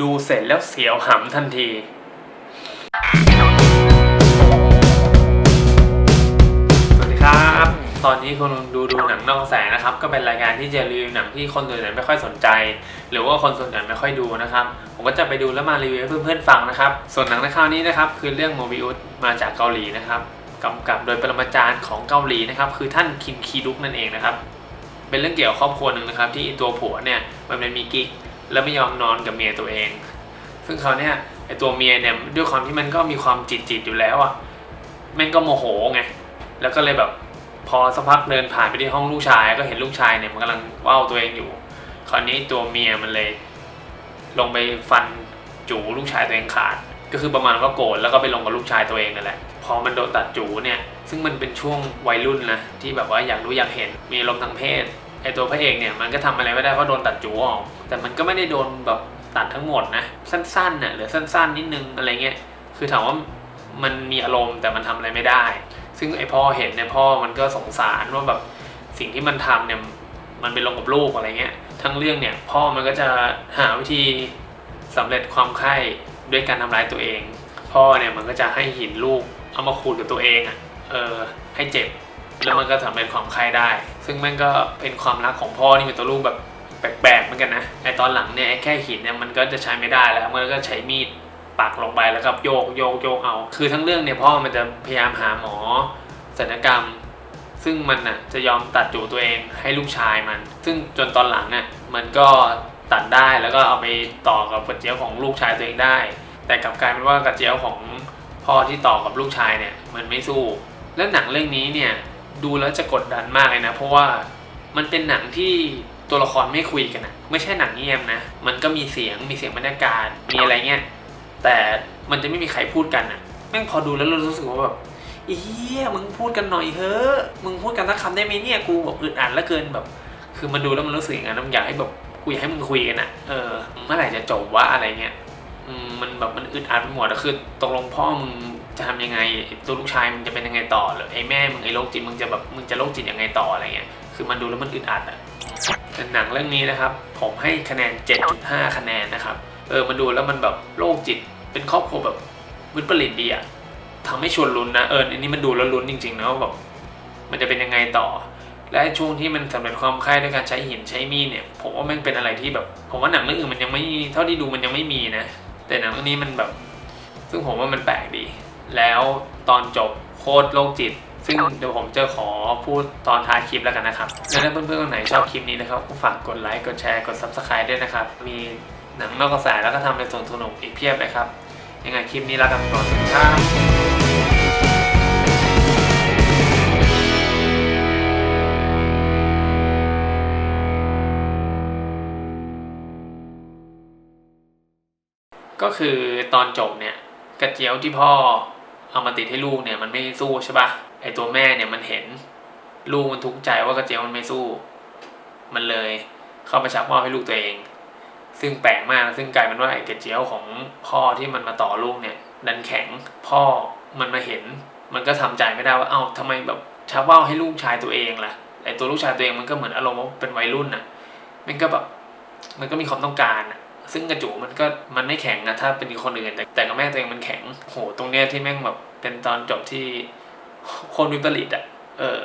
ดูเสร็จแล้วเสียวหำทันทีสวัสดีครับตอนนี้คุณดูดูหนังนอกกระแสนะครับ ก็เป็นรายการที่จะรีวิวหนังที่คนส่วนใหญ่ไม่ค่อยสนใจ หรือว่าคนส่วนใหญ่ไม่ค่อยดูนะครับ ผมก็จะไปดูแล้วมารีวิวให้เพื่อนๆฟังนะครับ ส่วนหนังในคราวนี้นะครับ คือเรื่องโมบิอุสมาจากเกาหลีนะครับกำกับโดยปรมาจารย์ของเกาหลีนะครับ คือท่านคิมคีดุกนั่นเองนะครับ เป็นเรื่องเกี่ยวกับครอบครัวหนึ่งนะครับ ที่ตัวผัวเนี่ยมันเป็นมีกิ๊ก แล้วไม่ยอมนอนกับเมียตัวเอง ซึ่งเขาเนี่ยไอตัวเมียเนี่ยด้วยความที่มันก็มีความจิตจิตอยู่แล้วอะ่ะแม่งก็โมโหไงแล้วก็เลยแบบพอสักพักเดินผ่านไปที่ห้องลูกชาย ก็เห็นลูกชายเนี่ยมันกำลังว้าวตัวเองอยู่ คราวนี้ตัวเมียมันเลย ลงไปฟันจูลูกชายตัวเองขาด ก็คือประมาณว่าโกรธแล้วก็ไปลงกับลูกชายตัวเองนั่นแหละ พอมันโดนตัดจูเนี่ย ซึ่งมันเป็นช่วงวัยรุ่นนะที่แบบว่าอยากรู้อยากเห็นมีอารมทางเพศ ไอตัวพระเอกเนี่ยมันก็ทำอะไรไม่ได้เพราะโดนตัดจูออก แต่มันก็ไม่ได้โดนแบบตัดทั้งหมดนะ สั้นๆน่ะหรือสั้นๆนิดนึงอะไรเงี้ยคือถามว่ามันมีอารมณ์แต่มันทำอะไรไม่ได้ ซึ่งไอพ่อเห็นเนี่ยพ่อมันก็สงสารว่าแบบสิ่งที่มันทำเนี่ยมันไปลงกับลูกอะไรเงี้ยทั้งเรื่องเนี่ยพ่อมันก็จะหาวิธีสำเร็จความใคร่ด้วยการทำร้ายตัวเอง พ่อเนี่ยมันก็จะให้หินลูกเอามาขูดกับตัวเองอะเออให้เจ็บ แล้วมันก็สำเร็จความใครได้ ซึ่งมันก็เป็นความรักของพ่อที่เป็นตัวลูกแบบแปลกๆเหมือนกันนะไอตอนหลังเนี่ยไอ้แค่หินเนี่ยมันก็จะใช้ไม่ได้แล้วมันก็ใช้มีดปักลงไปแล้วก็โยกโยกโยกเอา คือทั้งเรื่องเนี่ยพ่อมันจะพยายามหาหมอศัลยกรรม ซึ่งมันน่ะจะยอมตัดจูตัวเองให้ลูกชายมัน ซึ่งจนตอนหลังเนี่ยมันก็ตัดได้แล้วก็เอาไปต่อกับกระเจียวของลูกชายตัวเองได้ แต่กลับกลายเป็นว่ากระเจียวของพ่อที่ต่อกับลูกชายเนี่ยมันไม่สู้ แล้วหนังเรื่องนี้เนี่ย ดูแล้วจะกดดันมากเลยนะ เพราะว่ามันเป็นหนังที่ตัวละครไม่คุยกันนะไม่ใช่หนังเงียบนะ มันก็มีเสียงมีเสียงบรรยากาศมีอะไรเงี้ยแต่มันจะไม่มีใครพูดกันอะแม่งพอดูแล้วรู้สึกว่าแบบอีเหี้ยมึงพูดกันหน่อยเถอะมึงพูดกันสักคำได้ไหมเนี่ยกูแบบอึดอัดเหลือเกินแบบ คือมันดูแล้วมันรู้สึกอย่างนั้นมันอยากให้แบบกูอยากให้มึงคุยกันอะเออเมื่อไหร่จะจบวะอะไรเงี้ยมมันแบบมันอึดอัดไปหมดอะคือตกลงพ่อมึง จะทำยังไงตัวลูกชายมึงจะเป็นยังไงต่อหรือไอ้แม่มึงไอ้โรคจิตมึงจะแบบมึงจะโรคจิตยังไงต่ออะไรเงี้ยคือมันดูแล้วมันอึดอัดอะแต่หนังเรื่องนี้นะครับ ผมให้คะแนน 7.5 คะแนนนะครับเออมันดูแล้วมันแบบโรคจิตเป็นครอบครัวแบบวิปริตดีอะทำให้ชวนลุ้นนะเอออันนี้มันดูแล้วลุ้นจริงๆนะว่าแบบมันจะเป็นยังไงต่อ และช่วงที่มันสำเร็จความคร่ด้วยการใช้หินใช้มีดเนี่ย ผมว่ามันเป็นอะไรที่แบบ ผมว่าหนังเรื่องอื่นมันยังไม่เท่าที่ดูมันยังไม่มีนะ แต่หนังเรื่องนี้มันแบบ ซึ่งผมว่ามันแปลกดี แล้วตอนจบโคตรโรคจิต ซึ่งเดี๋ยวผมจะขอพูดตอนท้ายคลิปแล้วกันนะครับแล้วถ้าเพื่อนๆคนไหนชอบคลิปนี้นะครับก็ฝากกดไลค์กดแชร์กด subscribe ด้วยนะครับ มีหนังนอกกระแสแล้วก็ทำในส่วนสนุกอีกเพียบเลยครับ ยังไงคลิปนี้ลากันก่อนสุดีครับก็คือตอนจบเนี่ยกระเจียวที่พ่อ เอามาติดให้ลูกเนี่ยมันไม่สู้ใช่ปะไอตัวแม่เนี่ยมันเห็น ลูกมันทุกข์ใจว่ากระเจียวมันไม่สู้ มันเลยเข้ามาชักมอบให้ลูกตัวเอง ซึ่งแปลกมากซึ่งกลายเป็นว่าไอกระเจียวของพ่อที่มันมาต่อลูกเนี่ย ดันแข็งพ่อมันมาเห็น มันก็ทำใจไม่ได้ว่าเอ้าทำไมแบบชักว่าวให้ลูกชายตัวเองล่ะไอตัวลูกชายตัวเองมันก็เหมือนอารมณ์ว่าเป็นวัยรุ่นน่ะ มันก็แบบมันก็มีความต้องการอะ ซึ่งกระจูมันก็มันไม่แข็งนะถ้าเป็นคนอื่น แต่แต่กับแม่ตัวเองมันแข็งโหตรงเนี้ยที่แม่งแบบเป็นตอนจบที่โคนวิปริตอะเออ